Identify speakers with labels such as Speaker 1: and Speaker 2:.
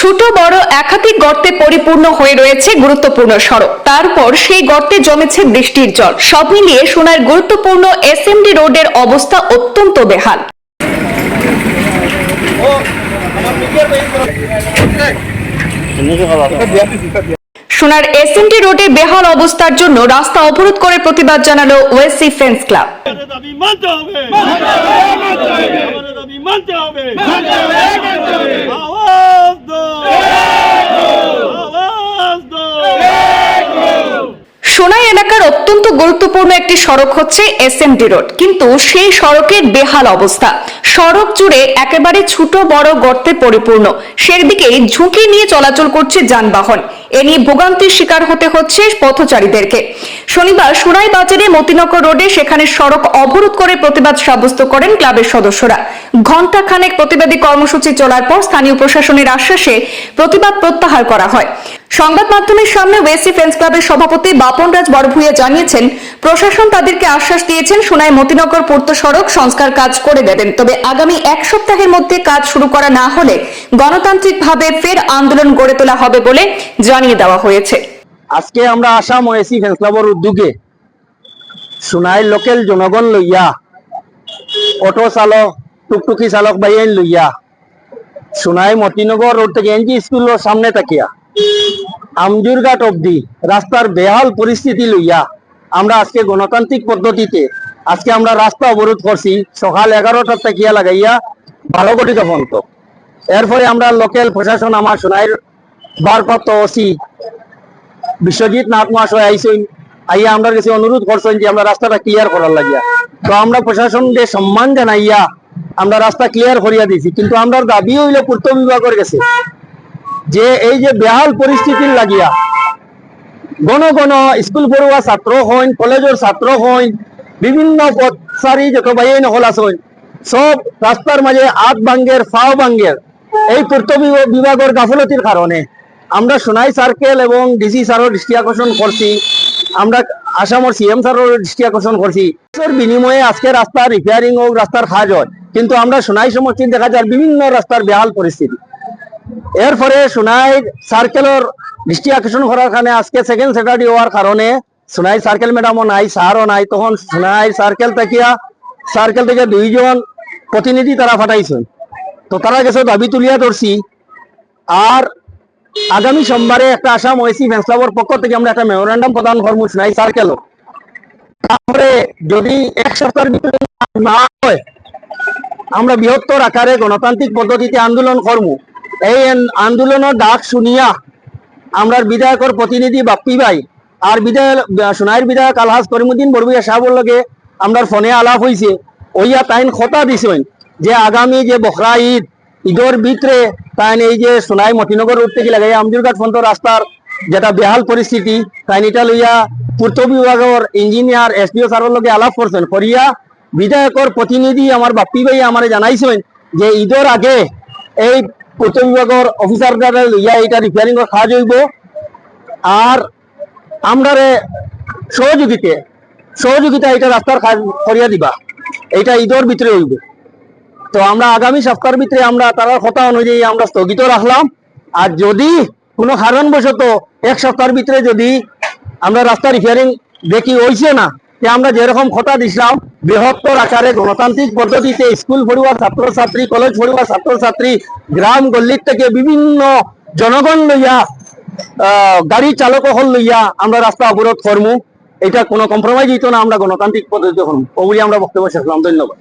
Speaker 1: ছোট বড় একাধিক গর্তে পরিপূর্ণ হয়ে রয়েছে গুরুত্বপূর্ণ সড়ক তারপর সেই গর্তে জমেছে বৃষ্টির জল সব মিলিয়ে সোনার গুরুত্বপূর্ণ এসএমডি রোডের অবস্থা অত্যন্ত বেহাল সোনার এসএমডি রোডে বেহাল অবস্থার জন্য রাস্তা অবরোধ করে প্রতিবাদ জানালো ওয়েসি ফ্রেন্ডস ক্লাব
Speaker 2: মানতে হবে
Speaker 1: Unidos! অত্যন্ত গুরুত্বপূর্ণ একটি সড়ক হচ্ছে এসএমডি রোড কিন্তু সেই সড়কের বেহাল অবস্থা। সড়ক জুড়ে একেবারে ছোট, বড় গর্তে পরিপূর্ণ। সেদিকে ঝুঁকি নিয়ে চলাচল করছে যানবাহন। এ নিয়ে ভোগান্তির শিকার হতে হচ্ছে পথচারীদেরকে। শনিবার সুরাই বাজারে মতিনগর রোডে সেখানে সড়ক অবরোধ করে প্রতিবাদ সাব্যস্ত করেন ক্লাবের সদস্যরা। ঘণ্টা খানেক প্রতিবাদী কর্মসূচি চলার পর স্থানীয় প্রশাসনের আশ্বাসে প্রতিবাদ প্রত্যাহার করা হয়। সংবাদ মাধ্যমের সামনে ওয়েসি ফ্রেন্ডস ক্লাবের সভাপতি বাপন রাজ বড়ভুইয়া জানিয়েছেন, প্রশাসন তাদেরকে আশ্বাস দিয়েছেন, সোনাই মতিনগর পূর্ত সড়ক সংস্কার কাজ করে দেবেন। তবে আগামী এক সপ্তাহের মধ্যে কাজ শুরু করা না হলে গণতান্ত্রিকভাবে ফের আন্দোলন গড়ে তোলা হবে বলে জানিয়ে দেওয়া হয়েছে।
Speaker 3: আজকে আমরা আসাম ওয়েসি ফ্যান্স ক্লাবের উদ্যোগে সোনাই লোকেল জনগণ লইয়া, অটো চালক, টুকটুকি চালক বাইন লইয়া, সোনাই মতিনগর রোড থেকে এনজি স্কুলের সামনে তাকিয়া। আমজুরঘাট অবধি রাস্তার বেহাল পরিস্থিতি লইয়া আমরা আজকে গণতান্ত্রিক পদ্ধতিতে আজকে আমরা রাস্তা অবরোধ করছি, সকাল এগারোটার তাকিয়া লাগাইয়া বারো কোটি পর্যন্ত এরপরে আমরা লোকাল প্রশাসন আমার সোনাইয়ের ভারপ্রাপ্ত ওসি বিশ্বজিৎ নাথ মহাশয় আইসেন আইয়া আমরা কাছে অনুরোধ করছেন যে আমরা রাস্তাটা ক্লিয়ার করার লাগিয়া। তো আমরা প্রশাসনকে সম্মান জানাইয়া আমরা রাস্তা ক্লিয়ার করিয়া দিছি কিন্তু আমরা দাবি হইল পূর্ত বিভাগের কাছে যে এই যে বেহাল পরিস্থিতির লাগিয়া গণ গণ স্কুল পড়ুয়া ছাত্র হইন কলেজের ছাত্র হইন, বিভিন্ন পথচারী যত বাইন হল আসেন সব রাস্তার মাঝে আত বাঙ্গের ফাও বাঙ্গের এই পূর্ত বিভাগের গাফলতির কারণে আমরা সোনাই সার্কেল এবং ডিসি স্যারের দৃষ্টি আকর্ষণ করছি আমরা আসামের সিএম স্যারের দৃষ্টি আকর্ষণ করছি বিনিময়ে আজকে রাস্তা রিপেয়ারিং হোক রাস্তার কাজ হয় কিন্তু আমরা সোনাই সমষ্টি দেখা যায় বিভিন্ন রাস্তার বেহাল পরিস্থিতি এরপরে সোনাই সার্কেলের দৃষ্টি আকর্ষণ করার কারণে আজকে সেকেন্ড স্যাটারডে হওয়ার কারণে সোনাই সার্কেল ম্যাডামও নাই স্যারও নাই, তখন সোনাই সার্কেল থাকিয়া সার্কেল থেকে দুইজন প্রতিনিধি তারা ফাটাইছেন তো তারা গেছে দাবি তুলিয়া ধরছি। আর আগামী সোমবারে একটা আসাম ওয়েসি ফ্যান্স ক্লাবের পক্ষ থেকে আমরা একটা মেমোরেন্ডাম প্রদান করব সোনাই সার্কেলও তারপরে যদি এক সপ্তাহের ভিতরে না হয়, আমরা বৃহত্তর আকারে গণতান্ত্রিক পদ্ধতিতে আন্দোলন করব। এই আন- আন্দোলনের ডাক শুনিয়া আমরা বিধায়কের প্রতিনিধি বাপ্পি ভাই আর বিধায়ক সোনাইয়ের বিধায়ক আলহাজ করিমুদ্দিন বড়বুয়া সাহেবের লগে আমরা ফোনে আলাপ হয়েছে ওইয়া তাইন খতা দিছেন যে আগামী যে বখরা ঈদ, ঈদের ভিতরে তাইন এই যে সোনাই মতিনগর রোড থেকে লাগাই আমজুরঘাট পর্যন্ত রাস্তার যেটা বেহাল পরিস্থিতি, তাইন এটা লইয়া পূর্ত বিভাগের ইঞ্জিনিয়ার এসডিও স্যারের লগে আলাপ করছেন। করিয়া বিধায়কর প্রতিনিধি আমার বাপ্পি ভাই আমার জানাইছেন যে ঈদের আগে এই পূর্ত বিভাগের অফিসার লইয়া এটা রিপেয়ারিং কাজ হইব। আর আমরা সহযোগিতে, সহযোগিতা এটা রাস্তার কাজ করিয়া দিবা। এটা ঈদের ভিতরে হইব। তো আমরা আগামী সপ্তাহের ভিতরে আমরা তার কথা অনুযায়ী আমরা স্থগিত রাখলাম। আর যদি কোনো কারণবশত এক সপ্তাহের ভিতরে যদি আমরা রাস্তা রিপেয়ারিং দেখি, হইছে না যে আমরা যেরকম খোটা দিছিলাম, বৃহত্তর আকারে গণতান্ত্রিক পদ্ধতিতে স্কুল পড়ুয়া, ছাত্রছাত্রী, কলেজ পড়ুয়া, ছাত্রছাত্রী, গ্রাম গল্লির থেকে বিভিন্ন জনগণ লইয়া গাড়ি চালক হল লইয়া আমরা রাস্তা অবরোধ করমু। এটা কোনো কম্প্রোমাইজ হইতো না, আমরা গণতান্ত্রিক পদ্ধতি করব ওগুলি আমরা বক্তব্য শেষ ধন্যবাদ।